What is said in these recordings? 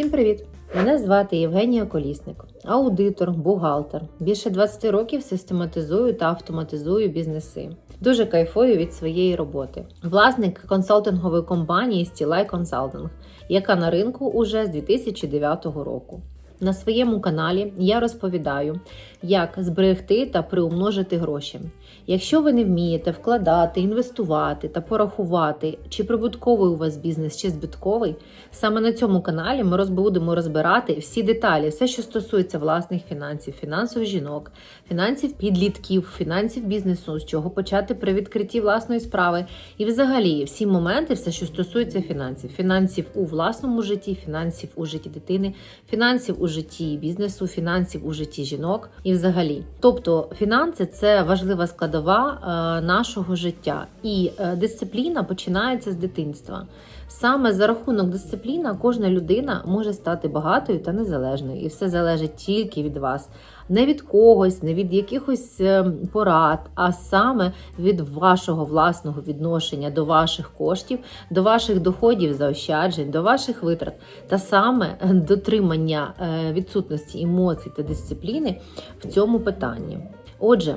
Всім привіт! Мене звати Євгенія Колісник, аудитор, бухгалтер. Більше 20 років систематизую та автоматизую бізнеси. Дуже кайфую від своєї роботи. Власник консалтингової компанії Стілай Консалтинг, яка на ринку уже з 2009 року. На своєму каналі я розповідаю, як зберегти та приумножити гроші. Якщо ви не вмієте вкладати, інвестувати та порахувати, чи прибутковий у вас бізнес, чи збитковий, саме на цьому каналі ми будемо розбирати всі деталі, все, що стосується власних фінансів, фінансів жінок, фінансів підлітків, фінансів бізнесу, з чого почати при відкритті власної справи, і взагалі всі моменти, все, що стосується фінансів, фінансів у власному житті, фінансів у житті дитини, фінансів у житті бізнесу, фінансів у житті жінок і взагалі. Тобто, фінанси це важлива складова е, нашого життя, і е, дисципліна починається з дитинства. Саме за рахунок дисципліна кожна людина може стати багатою та незалежною, і все залежить тільки від вас. Не від когось, не від якихось е, порад, а саме від вашого власного відношення до ваших коштів, до ваших доходів, заощаджень, до ваших витрат, та саме дотримання е, відсутності емоцій та дисципліни в цьому питанні. Отже,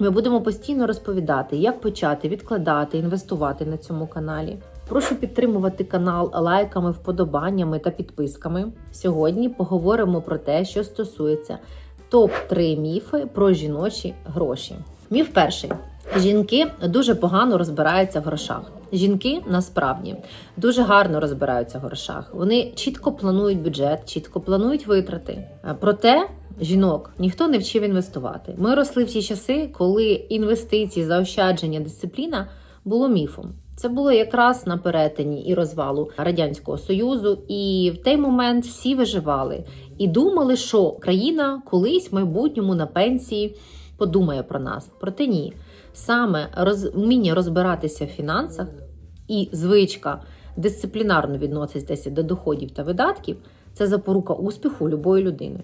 ми будемо постійно розповідати, як почати відкладати, інвестувати на цьому каналі. Прошу підтримувати канал лайками, вподобаннями та підписками. Сьогодні поговоримо про те, що стосується топ-3 міфи про жіночі гроші. Міф перший. Жінки дуже погано розбираються в грошах. Жінки насправді дуже гарно розбираються в грошах. Вони чітко планують бюджет, чітко планують витрати. Проте жінок ніхто не вчив інвестувати. Ми росли в ті часи, коли інвестиції, заощадження, дисципліна було міфом. Це було якраз на перетині і розвалу радянського союзу, і в той момент всі виживали і думали, що країна колись в майбутньому на пенсії подумає про нас. Проте ні, саме роз, вміння розбиратися в фінансах і звичка дисциплінарно відноситися до доходів та видатків це запорука успіху любої людини.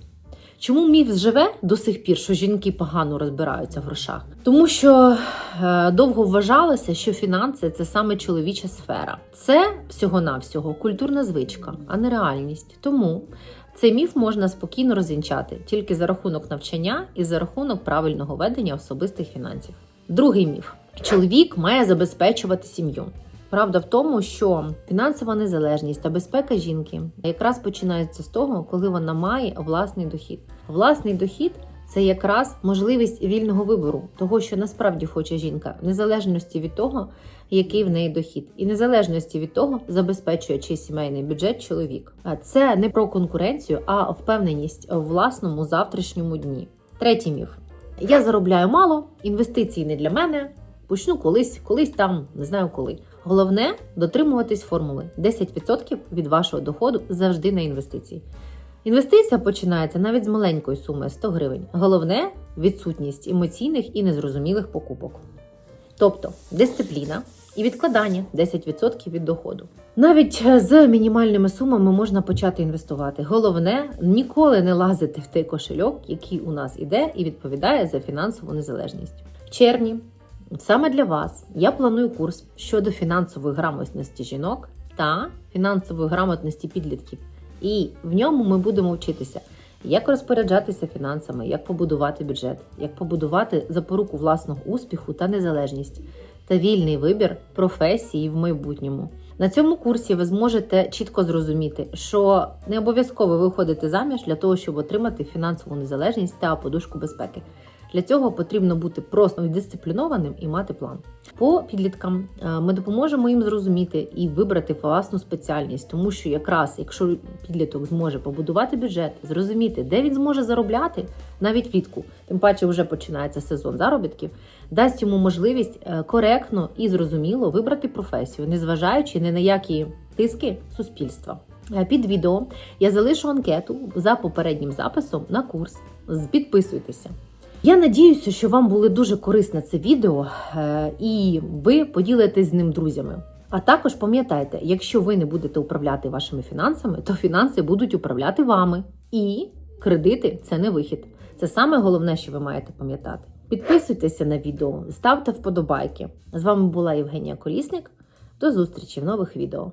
Чому міф живе до сих пір, що жінки погано розбираються в грошах? Тому що е, довго вважалося, що фінанси це саме чоловіча сфера. Це всього-навсього культурна звичка, а не реальність. Тому цей міф можна спокійно розвінчати тільки за рахунок навчання і за рахунок правильного ведення особистих фінансів. Другий міф: чоловік має забезпечувати сім'ю. Правда в тому, що фінансова незалежність та безпека жінки якраз починається з того, коли вона має власний дохід. Власний дохід це якраз можливість вільного вибору, того, що насправді хоче жінка, в незалежності від того, який в неї дохід, і незалежності від того, забезпечує чи сімейний бюджет чоловік. А Це не про конкуренцію, а впевненість в власному завтрашньому дні. Третій міф: я заробляю мало, інвестиції не для мене. Почну колись, колись там, не знаю коли. Головне дотримуватись формули 10% від вашого доходу завжди на інвестиції. Інвестиція починається навіть з маленької суми 100 гривень. Головне відсутність емоційних і незрозумілих покупок. Тобто дисципліна і відкладання 10% від доходу. Навіть з мінімальними сумами можна почати інвестувати. Головне ніколи не лазити в той кошельок, який у нас іде і відповідає за фінансову незалежність. В червні Саме для вас я планую курс щодо фінансової грамотності жінок та фінансової грамотності підлітків. І в ньому ми будемо вчитися, як розпоряджатися фінансами, як побудувати бюджет, як побудувати запоруку власного успіху та незалежність, та вільний вибір професії в майбутньому. На цьому курсі ви зможете чітко зрозуміти, що не обов'язково виходити заміж для того, щоб отримати фінансову незалежність та подушку безпеки. Для цього потрібно бути просто дисциплінованим і мати план. По підліткам е, ми допоможемо їм зрозуміти і вибрати власну спеціальність, тому що якраз якщо підліток зможе побудувати бюджет, зрозуміти, де він зможе заробляти навіть влітку, тим паче вже починається сезон заробітків, дасть йому можливість е, коректно і зрозуміло вибрати професію, незважаючи ні на які тиски суспільства. Е, Під відео я залишу анкету за попереднім записом на курс. Підписуйтеся. Я надіюся, що вам було дуже корисне це відео, е, і ви поділитесь з ним друзями. А також пам'ятайте, якщо ви не будете управляти вашими фінансами, то фінанси будуть управляти вами. І кредити це не вихід. Це саме головне, що ви маєте пам'ятати. Підписуйтеся на відео, ставте вподобайки. З вами була Євгенія Колісник. До зустрічі в нових відео.